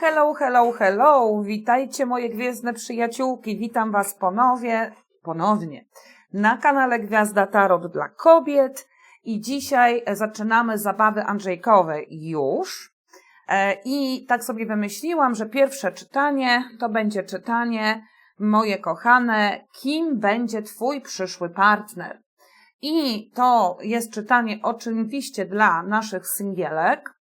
Hello, hello, hello! Witajcie moje gwiezdne przyjaciółki. Witam Was ponownie, ponownie na kanale Gwiazda Tarot dla kobiet. I dzisiaj zaczynamy zabawy Andrzejkowe już. E, I tak sobie wymyśliłam, że pierwsze czytanie to będzie czytanie, moje kochane, kim będzie Twój przyszły partner. I to jest czytanie oczywiście dla naszych singielek,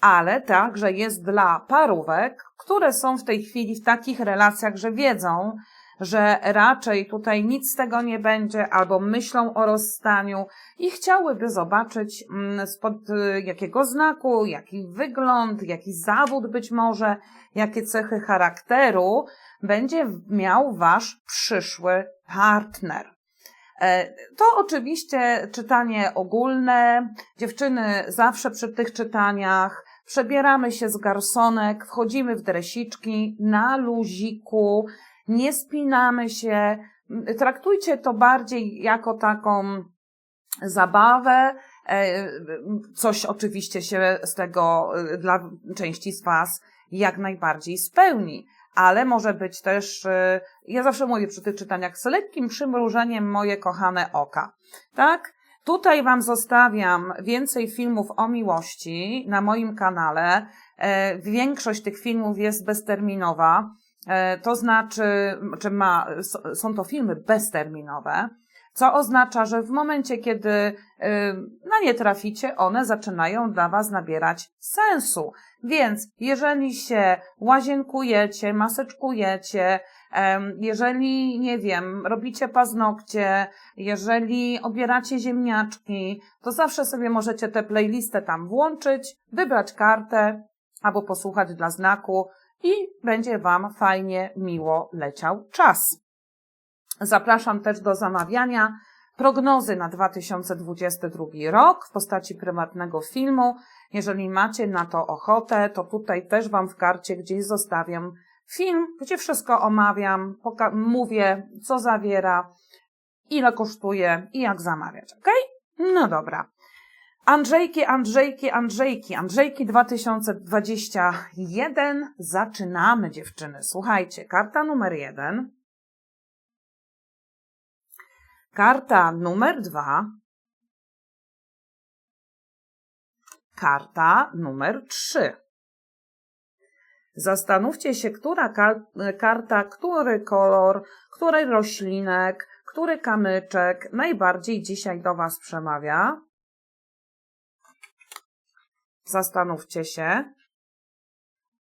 ale także jest dla parówek, które są w tej chwili w takich relacjach, że wiedzą, że raczej tutaj nic z tego nie będzie, albo myślą o rozstaniu i chciałyby zobaczyć mm, spod y, jakiego znaku, jaki wygląd, jaki zawód być może, jakie cechy charakteru będzie miał wasz przyszły partner. E, To oczywiście czytanie ogólne. Dziewczyny zawsze przy tych czytaniach przebieramy się z garsonek, wchodzimy w dresiczki na luziku, nie spinamy się. Traktujcie to bardziej jako taką zabawę. E, Coś oczywiście się z tego e, dla części z Was jak najbardziej spełni ale może być też, ja zawsze mówię przy tych czytaniach, z lekkim przymrużeniem moje kochane oka. Tak? Tutaj Wam zostawiam więcej filmów o miłości na moim kanale. E, Większość tych filmów jest bezterminowa, E, to znaczy, czy ma, są to filmy bezterminowe, co oznacza, że w momencie, kiedy y, na nie traficie, one zaczynają dla Was nabierać sensu. Więc jeżeli się łazienkujecie, maseczkujecie, jeżeli, nie wiem, robicie paznokcie, jeżeli obieracie ziemniaczki, to zawsze sobie możecie tę playlistę tam włączyć, wybrać kartę albo posłuchać dla znaku i będzie Wam fajnie, miło leciał czas. Zapraszam też do zamawiania prognozy na 2022 rok w postaci prywatnego filmu. Jeżeli macie na to ochotę, to tutaj też Wam w karcie gdzieś zostawiam film, gdzie wszystko omawiam, mówię, co zawiera, ile kosztuje i jak zamawiać, ok? No dobra. Andrzejki, Andrzejki, Andrzejki, Andrzejki 2021. Zaczynamy, dziewczyny. Słuchajcie, karta numer jeden. Karta numer dwa. Karta numer trzy. Zastanówcie się, która kar- karta, który kolor, który roślinek, który kamyczek najbardziej dzisiaj do Was przemawia. Zastanówcie się.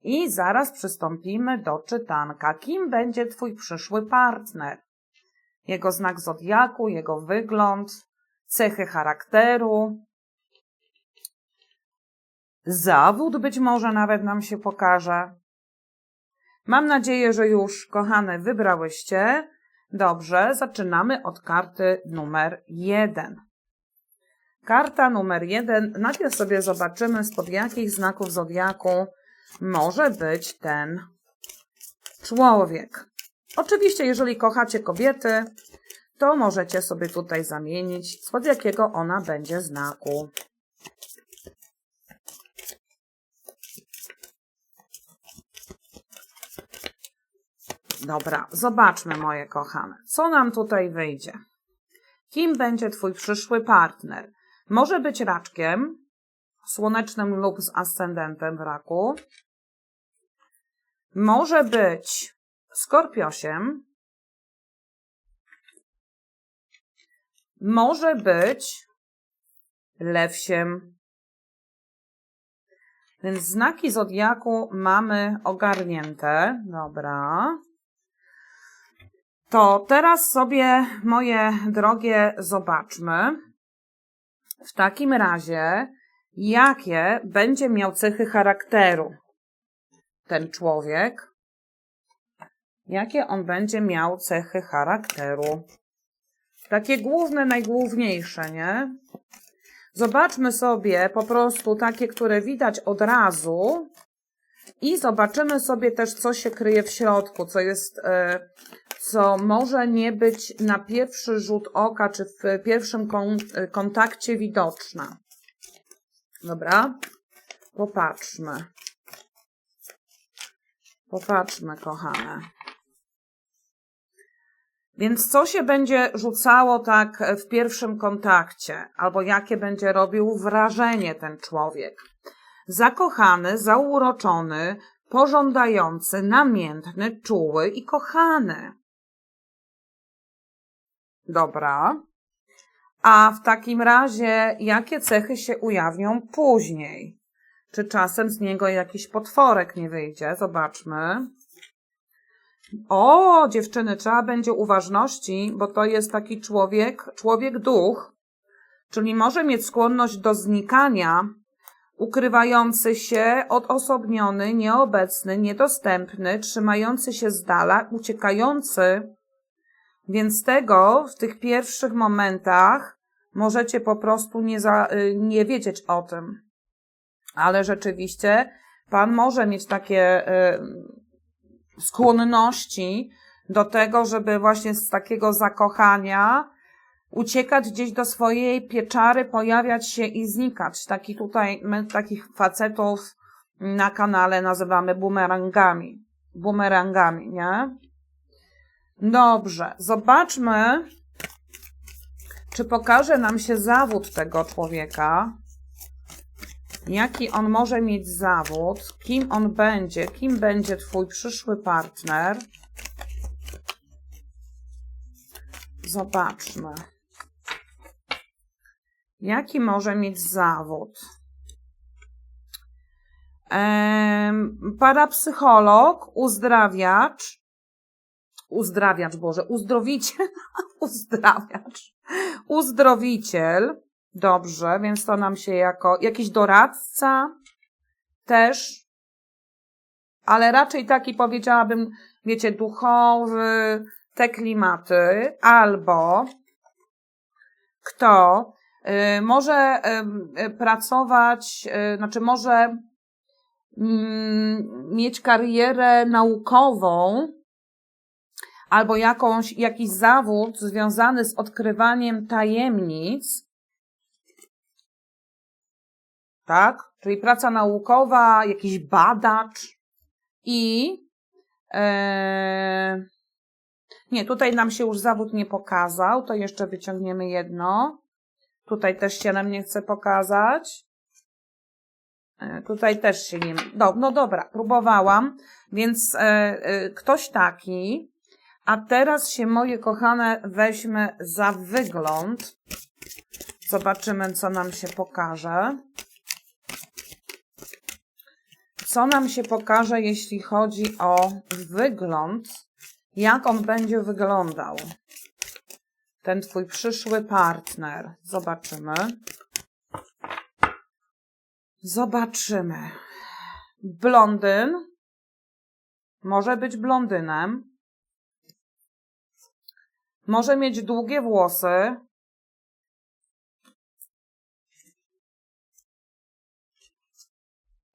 I zaraz przystąpimy do czytanka. Kim będzie Twój przyszły partner? Jego znak zodiaku, jego wygląd, cechy charakteru, zawód być może nawet nam się pokaże. Mam nadzieję, że już, kochane, wybrałyście. Dobrze, zaczynamy od karty numer jeden. Karta numer jeden. Najpierw sobie zobaczymy, spod jakich znaków zodiaku może być ten człowiek. Oczywiście, jeżeli kochacie kobiety, to możecie sobie tutaj zamienić, spod jakiego ona będzie znaku. Dobra, zobaczmy, moje kochane, co nam tutaj wyjdzie. Kim będzie Twój przyszły partner? Może być raczkiem, słonecznym lub z ascendentem w raku. Może być skorpiosiem. Może być lewsiem. Więc znaki zodiaku mamy ogarnięte. Dobra. To teraz sobie, moje drogie, zobaczmy. W takim razie, jakie będzie miał cechy charakteru ten człowiek? Jakie on będzie miał cechy charakteru? Takie główne, najgłówniejsze, nie? Zobaczmy sobie po prostu takie, które widać od razu i zobaczymy sobie też, co się kryje w środku, co jest, e, co może nie być na pierwszy rzut oka, czy w pierwszym kon kontakcie widoczne. Dobra? Popatrzmy. Popatrzmy, kochane. Więc co się będzie rzucało tak w pierwszym kontakcie, albo jakie będzie robił wrażenie ten człowiek? Zakochany, zauroczony, pożądający, namiętny, czuły i kochany. Dobra. A w takim razie, jakie cechy się ujawnią później? Czy czasem z niego jakiś potworek nie wyjdzie? Zobaczmy. O, dziewczyny, trzeba będzie uważności, bo to jest taki człowiek, człowiek duch, czyli może mieć skłonność do znikania, ukrywający się, odosobniony, nieobecny, niedostępny, trzymający się z dala, uciekający. Więc tego w tych pierwszych momentach możecie po prostu nie, za, y, nie wiedzieć o tym. Ale rzeczywiście Pan może mieć takie y, skłonności do tego, żeby właśnie z takiego zakochania uciekać gdzieś do swojej pieczary, pojawiać się i znikać. Taki tutaj, my takich facetów na kanale nazywamy bumerangami. Bumerangami, nie? Dobrze, zobaczmy, czy pokaże nam się zawód tego człowieka. Jaki on może mieć zawód, kim on będzie, kim będzie Twój przyszły partner. Zobaczmy. Jaki może mieć zawód? Ehm, parapsycholog, uzdrawiacz, uzdrawiacz, Boże, uzdrowiciel, uzdrawiacz, uzdrowiciel, dobrze, więc to nam się jako jakiś doradca też, ale raczej taki powiedziałabym, wiecie, duchowy, te klimaty, albo kto y, może y, pracować, y, znaczy może mm, mieć karierę naukową, albo jakąś, jakiś zawód związany z odkrywaniem tajemnic, tak? Czyli praca naukowa, jakiś badacz i e, nie, tutaj nam się już zawód nie pokazał, to jeszcze wyciągniemy jedno. Tutaj też się nam nie chce pokazać. E, tutaj też się nie. No, no dobra, próbowałam, więc e, e, ktoś taki, a teraz się, moje kochane, weźmy za wygląd. Zobaczymy, co nam się pokaże. Co nam się pokaże, jeśli chodzi o wygląd? Jak on będzie wyglądał? Ten twój przyszły partner. Zobaczymy. Zobaczymy. Blondyn. Może być blondynem. Może mieć długie włosy.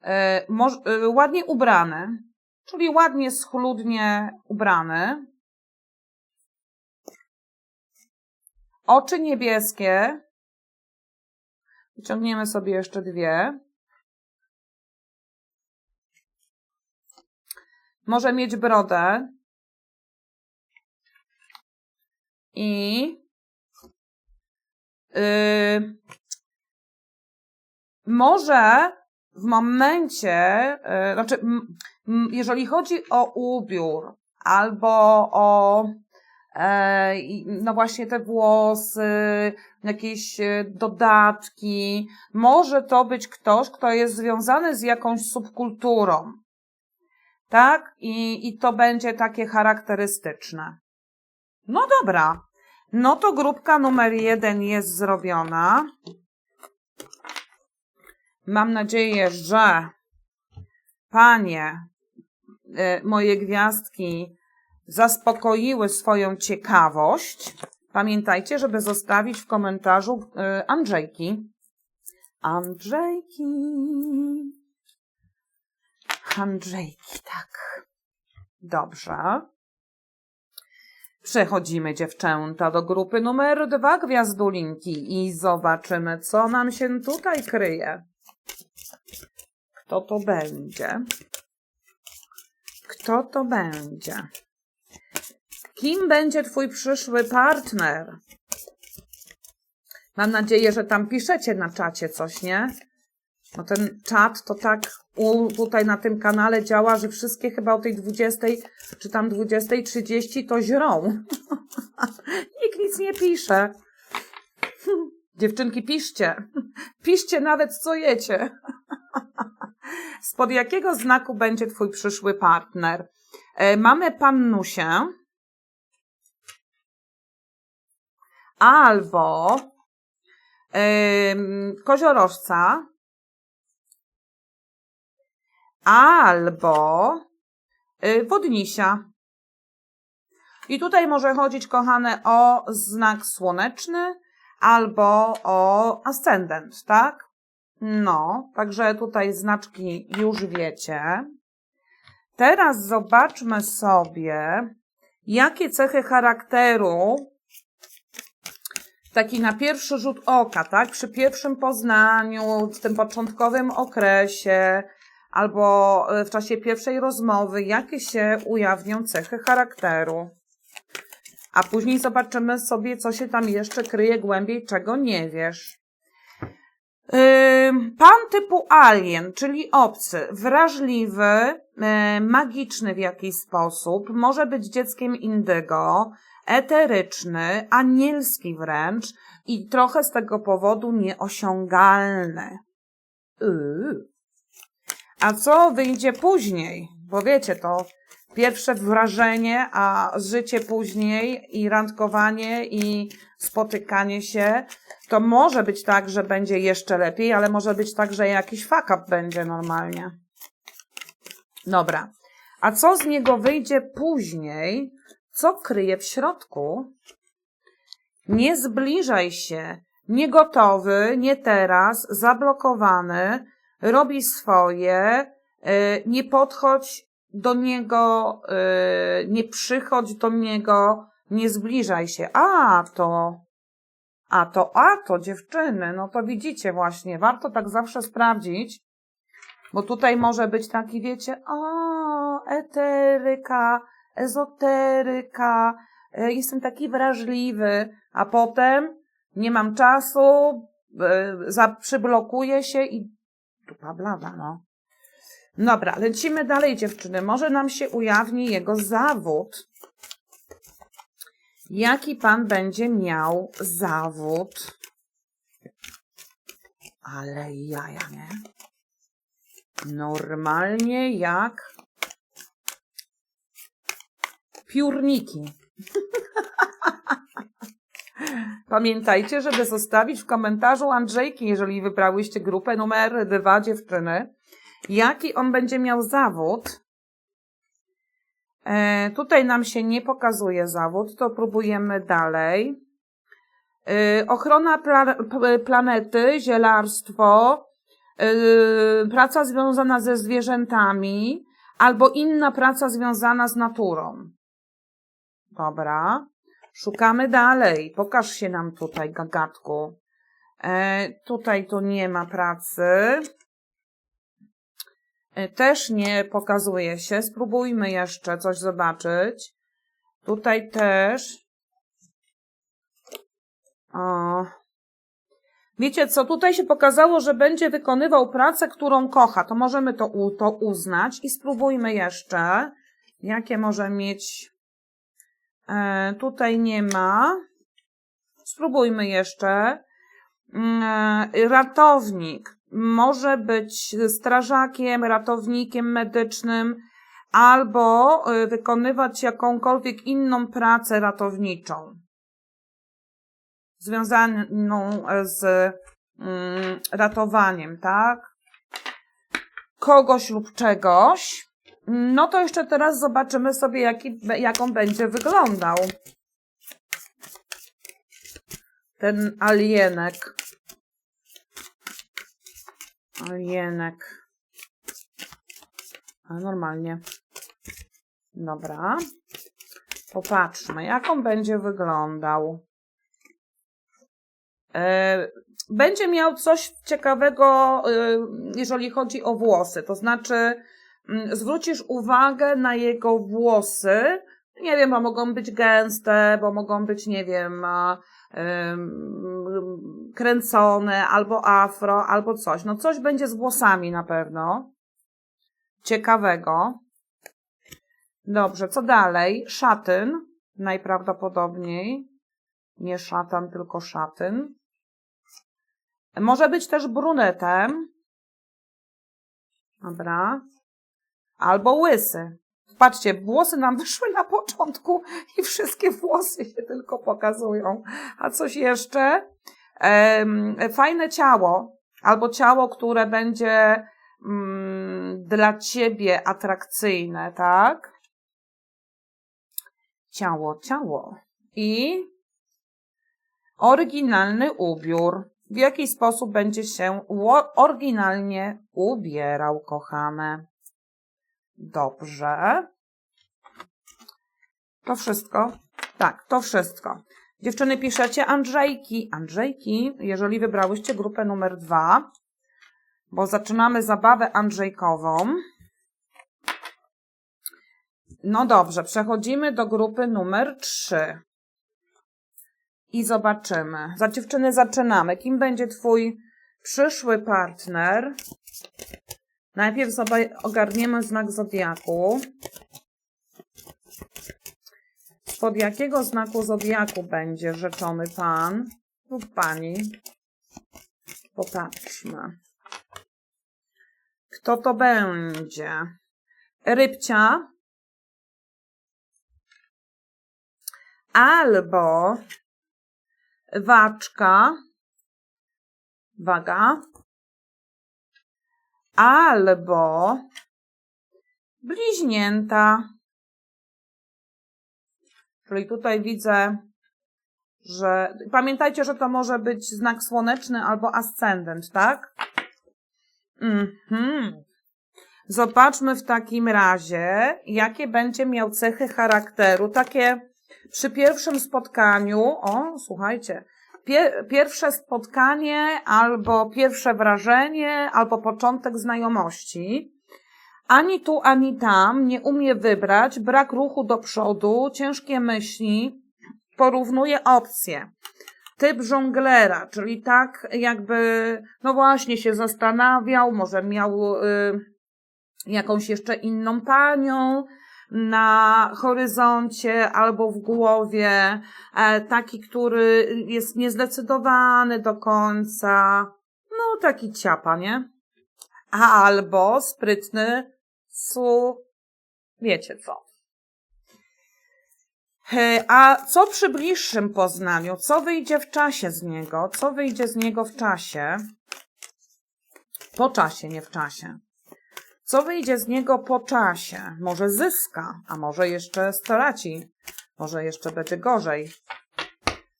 E, e, ładnie ubrany, czyli ładnie, schludnie ubrany. Oczy niebieskie. Wyciągniemy sobie jeszcze dwie. Może mieć brodę i yy, może w momencie, yy, znaczy, jeżeli chodzi o ubiór albo o e, no właśnie te włosy, jakieś e, dodatki. Może to być ktoś, kto jest związany z jakąś subkulturą. Tak? I, i to będzie takie charakterystyczne. No dobra. No to grupka numer jeden jest zrobiona. Mam nadzieję, że panie, y, moje gwiazdki, zaspokoiły swoją ciekawość. Pamiętajcie, żeby zostawić w komentarzu y, Andrzejki. Andrzejki. Andrzejki, tak. Dobrze. Przechodzimy dziewczęta do grupy numer dwa gwiazdulinki i zobaczymy, co nam się tutaj kryje. Kto to będzie? Kto to będzie? Kim będzie twój przyszły partner? Mam nadzieję, że tam piszecie na czacie coś, nie? No ten czat to tak u, tutaj na tym kanale działa, że wszystkie chyba o tej 20 czy tam 20.30 to źrą. Nikt nic nie pisze. Dziewczynki, piszcie. Piszcie nawet, co jecie. Spod jakiego znaku będzie twój przyszły partner? E, mamy pannusię. Albo ym, koziorożca. Albo y, wodnisia. I tutaj może chodzić, kochane, o znak słoneczny albo o ascendent, tak? No, także tutaj znaczki już wiecie. Teraz zobaczmy sobie, jakie cechy charakteru, taki na pierwszy rzut oka, tak? Przy pierwszym poznaniu, w tym początkowym okresie, albo w czasie pierwszej rozmowy, jakie się ujawnią cechy charakteru. A później zobaczymy sobie, co się tam jeszcze kryje głębiej, czego nie wiesz. Pan typu alien, czyli obcy, wrażliwy, magiczny w jakiś sposób, może być dzieckiem indygo, eteryczny, anielski wręcz i trochę z tego powodu nieosiągalny. Yy. A co wyjdzie później? Bo wiecie, to pierwsze wrażenie, a życie później i randkowanie i spotykanie się, to może być tak, że będzie jeszcze lepiej, ale może być tak, że jakiś fuck up będzie normalnie. Dobra. A co z niego wyjdzie później? Co kryje w środku? Nie zbliżaj się. Niegotowy, nie teraz, zablokowany, robi swoje, nie podchodź do niego, nie przychodź do niego, nie zbliżaj się. A to, a to, a to dziewczyny, no to widzicie właśnie, warto tak zawsze sprawdzić, bo tutaj może być taki, wiecie, o, eteryka, ezoteryka, jestem taki wrażliwy, a potem nie mam czasu, przyblokuję się i dupa blada, no. Dobra, lecimy dalej, dziewczyny. Może nam się ujawni jego zawód. Jaki pan będzie miał zawód? Ale jaja, nie? Normalnie jak piórniki. Pamiętajcie, żeby zostawić w komentarzu Andrzejki, jeżeli wybrałyście grupę numer dwa dziewczyny, jaki on będzie miał zawód. E, tutaj nam się nie pokazuje zawód, to próbujemy dalej. E, ochrona pla planety, zielarstwo, e, praca związana ze zwierzętami albo inna praca związana z naturą. Dobra. Szukamy dalej. Pokaż się nam tutaj, gagatku. E, tutaj tu nie ma pracy. E, też nie pokazuje się. Spróbujmy jeszcze coś zobaczyć. Tutaj też. O. Wiecie co, tutaj się pokazało, że będzie wykonywał pracę, którą kocha. To możemy to, to uznać i spróbujmy jeszcze, jakie może mieć E, tutaj nie ma. Spróbujmy jeszcze. Mm, e, ratownik. Może być strażakiem, ratownikiem medycznym albo e, wykonywać jakąkolwiek inną pracę ratowniczą. Związaną z mm, ratowaniem, tak? Kogoś lub czegoś. No to jeszcze teraz zobaczymy sobie, jaki, jak on będzie wyglądał. Ten alienek. Alienek. A normalnie. Dobra. Popatrzmy, jak on będzie wyglądał. E, będzie miał coś ciekawego, e, jeżeli chodzi o włosy. To znaczy, zwrócisz uwagę na jego włosy. Nie wiem, bo mogą być gęste, bo mogą być, nie wiem, kręcone, albo afro, albo coś. No coś będzie z włosami na pewno. Ciekawego. Dobrze, co dalej? Szatyn, najprawdopodobniej. Nie szatan, tylko szatyn. Może być też brunetem. Dobra. Albo łysy. Patrzcie, włosy nam wyszły na początku i wszystkie włosy się tylko pokazują. A coś jeszcze? Fajne ciało, albo ciało, które będzie mm, dla ciebie atrakcyjne, tak? Ciało, ciało. I oryginalny ubiór. W jaki sposób będzie się oryginalnie ubierał, kochane? Dobrze. To wszystko? Tak, to wszystko. Dziewczyny, piszecie Andrzejki. Andrzejki, jeżeli wybrałyście grupę numer dwa, bo zaczynamy zabawę Andrzejkową. No dobrze, przechodzimy do grupy numer trzy. I zobaczymy. Za dziewczyny zaczynamy. Kim będzie Twój przyszły partner? Najpierw ogarniemy znak zodiaku. Spod jakiego znaku zodiaku będzie rzeczony pan lub pani? Popatrzmy. Kto to będzie? Rybcia albo waczka, waga, albo bliźnięta. Czyli tutaj widzę, że pamiętajcie, że to może być znak słoneczny albo ascendent, tak? Mhm. Zobaczmy w takim razie, jakie będzie miał cechy charakteru. Takie przy pierwszym spotkaniu, o, słuchajcie, Pier pierwsze spotkanie, albo pierwsze wrażenie, albo początek znajomości. Ani tu, ani tam nie umie wybrać, brak ruchu do przodu, ciężkie myśli, porównuje opcje. Typ żonglera, czyli tak jakby, no właśnie się zastanawiał, może miał y, jakąś jeszcze inną panią, na horyzoncie albo w głowie, e, taki, który jest niezdecydowany do końca, no taki ciapa, nie? Albo sprytny su, wiecie co. E, a co przy bliższym poznaniu? Co wyjdzie w czasie z niego? Co wyjdzie z niego w czasie? Po czasie, nie w czasie. Co wyjdzie z niego po czasie? Może zyska, a może jeszcze straci. Może jeszcze będzie gorzej.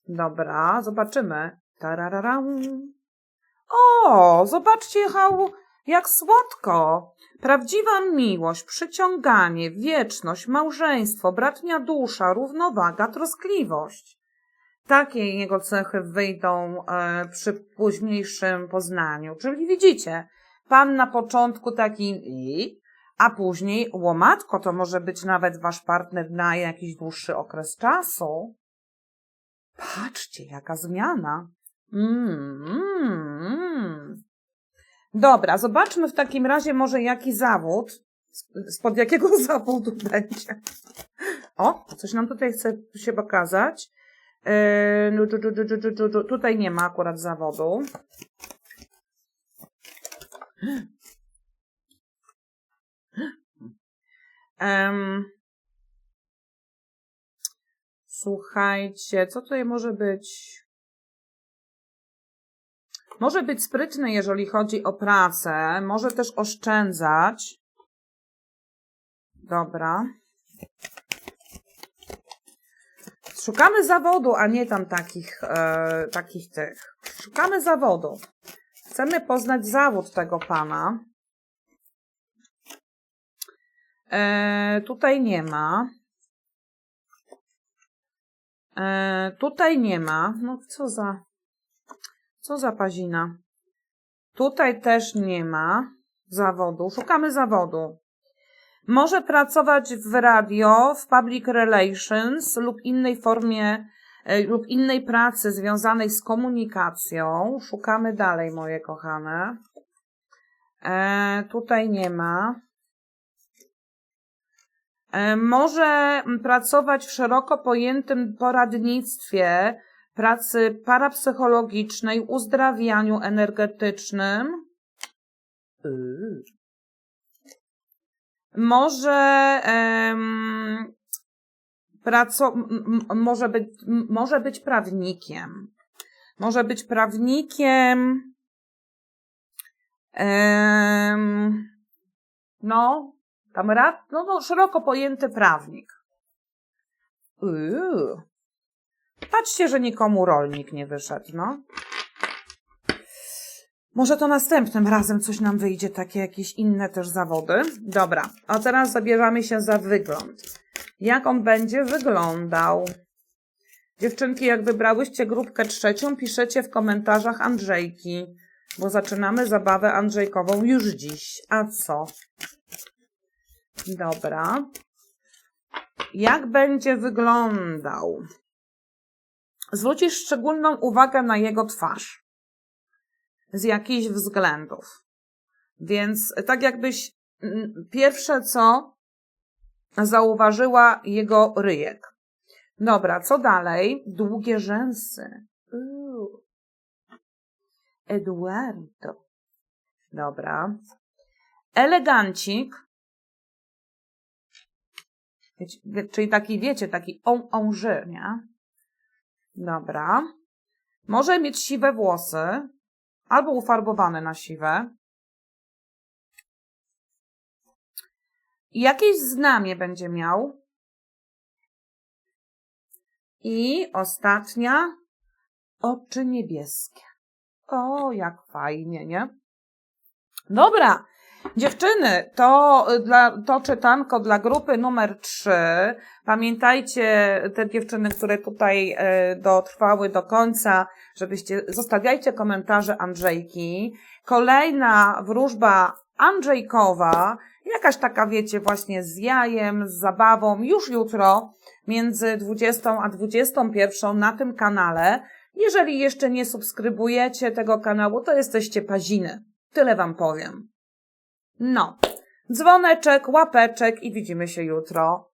Dobra, zobaczymy. Tarararam. O, zobaczcie, how, jak słodko. Prawdziwa miłość, przyciąganie, wieczność, małżeństwo, bratnia dusza, równowaga, troskliwość. Takie jego cechy wyjdą e, przy późniejszym poznaniu. Czyli widzicie, Pan na początku taki a później łomatko to może być nawet wasz partner na jakiś dłuższy okres czasu. Patrzcie, jaka zmiana. Mm, mm, mm. Dobra, zobaczmy w takim razie może jaki zawód, spod jakiego zawodu będzie. O, coś nam tutaj chce się pokazać. Yy, tutaj nie ma akurat zawodu. Um, słuchajcie, co tutaj może być? Może być sprytny, jeżeli chodzi o pracę, może też oszczędzać. Dobra. Szukamy zawodu, a nie tam takich, e, takich tych. Szukamy zawodu. Chcemy poznać zawód tego pana. E, tutaj nie ma. E, tutaj nie ma. No co za. Co za pazina. Tutaj też nie ma zawodu. Szukamy zawodu. Może pracować w radio, w public relations lub innej formie lub innej pracy związanej z komunikacją. Szukamy dalej, moje kochane. E, tutaj nie ma. E, może pracować w szeroko pojętym poradnictwie, pracy parapsychologicznej, uzdrawianiu energetycznym. Yy. Może em, praco- może, być, może być prawnikiem. Może być prawnikiem. Em, no, tam rad, no, no, szeroko pojęty prawnik. Yy. Patrzcie, że nikomu rolnik nie wyszedł, no. Może to następnym razem coś nam wyjdzie, takie jakieś inne też zawody. Dobra, a teraz zabieramy się za wygląd. Jak on będzie wyglądał? Dziewczynki, jak wybrałyście grupkę trzecią, piszecie w komentarzach Andrzejki, bo zaczynamy zabawę Andrzejkową już dziś. A co? Dobra. Jak będzie wyglądał? Zwrócisz szczególną uwagę na jego twarz. Z jakichś względów. Więc tak jakbyś mm, pierwsze co zauważyła jego ryjek. Dobra, co dalej? Długie rzęsy. Eduardo. Dobra. Elegancik. Wiecie, wie- czyli taki, wiecie, taki on, onży, nie? Dobra. Może mieć siwe włosy, albo ufarbowane na siwe. Jakieś znamie będzie miał. I ostatnia, oczy niebieskie. O, jak fajnie, nie? Dobra, dziewczyny, to, dla, to czytanko dla grupy numer 3. Pamiętajcie, te dziewczyny, które tutaj e, dotrwały do końca, żebyście, zostawiajcie komentarze Andrzejki. Kolejna wróżba Andrzejkowa, jakaś taka, wiecie, właśnie z jajem, z zabawą, już jutro między 20 a 21 na tym kanale. Jeżeli jeszcze nie subskrybujecie tego kanału, to jesteście paziny. Tyle wam powiem. No, dzwoneczek, łapeczek i widzimy się jutro.